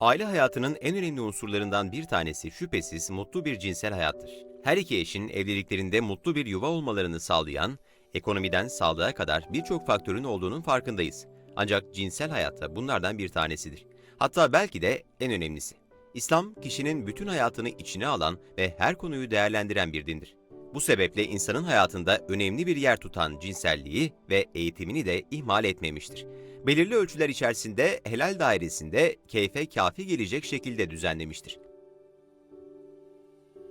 Aile hayatının en önemli unsurlarından bir tanesi şüphesiz mutlu bir cinsel hayattır. Her iki eşin evliliklerinde mutlu bir yuva olmalarını sağlayan, ekonomiden sağlığa kadar birçok faktörün olduğunun farkındayız. Ancak cinsel hayatta bunlardan bir tanesidir. Hatta belki de en önemlisi. İslam, kişinin bütün hayatını içine alan ve her konuyu değerlendiren bir dindir. Bu sebeple insanın hayatında önemli bir yer tutan cinselliği ve eğitimini de ihmal etmemiştir belirli ölçüler içerisinde helal dairesinde keyfe kafi gelecek şekilde düzenlemiştir.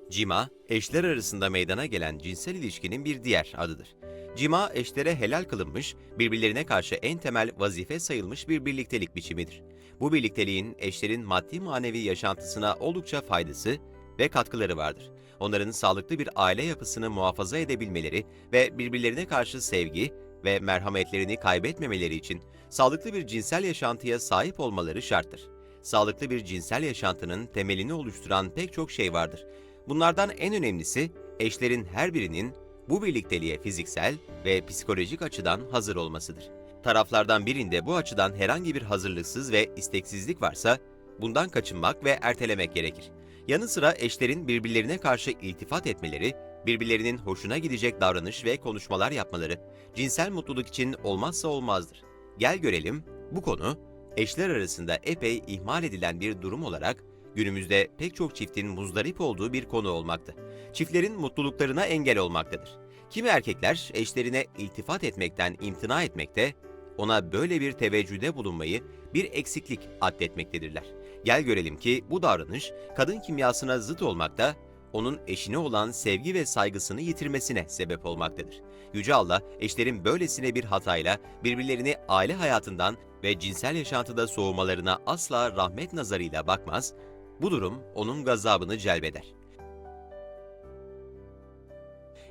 Cima, eşler arasında meydana gelen cinsel ilişkinin bir diğer adıdır. Cima, eşlere helal kılınmış, birbirlerine karşı en temel vazife sayılmış bir birliktelik biçimidir. Bu birlikteliğin eşlerin maddi manevi yaşantısına oldukça faydası ve katkıları vardır. Onların sağlıklı bir aile yapısını muhafaza edebilmeleri ve birbirlerine karşı sevgi ve merhametlerini kaybetmemeleri için sağlıklı bir cinsel yaşantıya sahip olmaları şarttır. Sağlıklı bir cinsel yaşantının temelini oluşturan pek çok şey vardır. Bunlardan en önemlisi eşlerin her birinin bu birlikteliğe fiziksel ve psikolojik açıdan hazır olmasıdır. Taraflardan birinde bu açıdan herhangi bir hazırlıksız ve isteksizlik varsa bundan kaçınmak ve ertelemek gerekir. Yanı sıra eşlerin birbirlerine karşı iltifat etmeleri, birbirlerinin hoşuna gidecek davranış ve konuşmalar yapmaları cinsel mutluluk için olmazsa olmazdır. Gel görelim bu konu eşler arasında epey ihmal edilen bir durum olarak günümüzde pek çok çiftin muzdarip olduğu bir konu olmakta. Çiftlerin mutluluklarına engel olmaktadır. Kimi erkekler eşlerine iltifat etmekten imtina etmekte, ona böyle bir teveccüde bulunmayı bir eksiklik addetmektedirler. Gel görelim ki bu davranış kadın kimyasına zıt olmakta, onun eşine olan sevgi ve saygısını yitirmesine sebep olmaktadır. Yüce Allah eşlerin böylesine bir hatayla birbirlerini aile hayatından ve cinsel yaşantıda soğumalarına asla rahmet nazarıyla bakmaz, bu durum onun gazabını celbeder.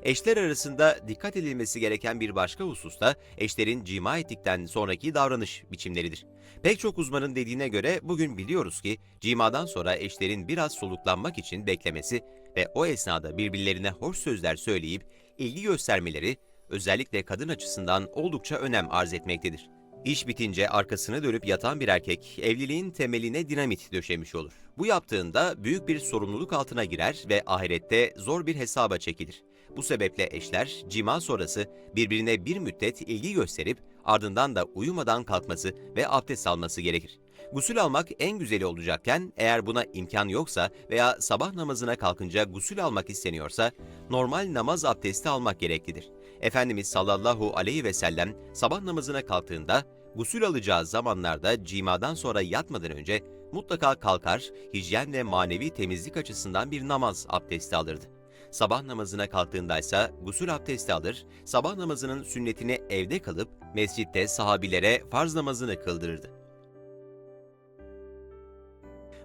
Eşler arasında dikkat edilmesi gereken bir başka husus da eşlerin cima ettikten sonraki davranış biçimleridir. Pek çok uzmanın dediğine göre bugün biliyoruz ki cimadan sonra eşlerin biraz soluklanmak için beklemesi ve o esnada birbirlerine hoş sözler söyleyip ilgi göstermeleri özellikle kadın açısından oldukça önem arz etmektedir. İş bitince arkasını dönüp yatan bir erkek evliliğin temeline dinamit döşemiş olur. Bu yaptığında büyük bir sorumluluk altına girer ve ahirette zor bir hesaba çekilir. Bu sebeple eşler cima sonrası birbirine bir müddet ilgi gösterip ardından da uyumadan kalkması ve abdest alması gerekir. Gusül almak en güzeli olacakken eğer buna imkan yoksa veya sabah namazına kalkınca gusül almak isteniyorsa normal namaz abdesti almak gereklidir. Efendimiz sallallahu aleyhi ve sellem sabah namazına kalktığında gusül alacağı zamanlarda cimadan sonra yatmadan önce mutlaka kalkar, hijyen ve manevi temizlik açısından bir namaz abdesti alırdı. Sabah namazına kalktığında ise gusül abdesti alır, sabah namazının sünnetini evde kalıp mescitte sahabilere farz namazını kıldırırdı.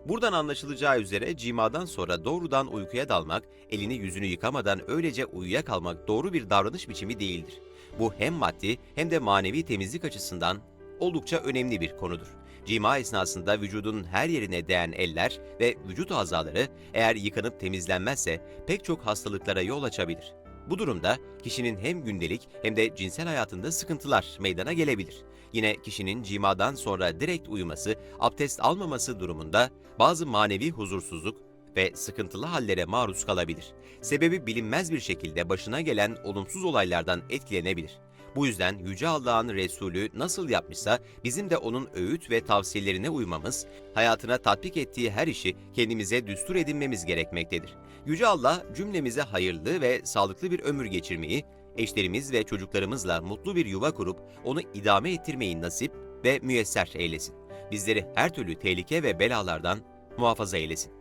Buradan anlaşılacağı üzere cimadan sonra doğrudan uykuya dalmak, elini yüzünü yıkamadan öylece uyuyakalmak doğru bir davranış biçimi değildir. Bu hem maddi hem de manevi temizlik açısından oldukça önemli bir konudur. Cima esnasında vücudun her yerine değen eller ve vücut azaları eğer yıkanıp temizlenmezse pek çok hastalıklara yol açabilir. Bu durumda kişinin hem gündelik hem de cinsel hayatında sıkıntılar meydana gelebilir. Yine kişinin cimadan sonra direkt uyuması, abdest almaması durumunda bazı manevi huzursuzluk ve sıkıntılı hallere maruz kalabilir. Sebebi bilinmez bir şekilde başına gelen olumsuz olaylardan etkilenebilir. Bu yüzden Yüce Allah'ın Resulü nasıl yapmışsa bizim de onun öğüt ve tavsiyelerine uymamız, hayatına tatbik ettiği her işi kendimize düstur edinmemiz gerekmektedir. Yüce Allah cümlemize hayırlı ve sağlıklı bir ömür geçirmeyi, eşlerimiz ve çocuklarımızla mutlu bir yuva kurup onu idame ettirmeyi nasip ve müyesser eylesin. Bizleri her türlü tehlike ve belalardan muhafaza eylesin.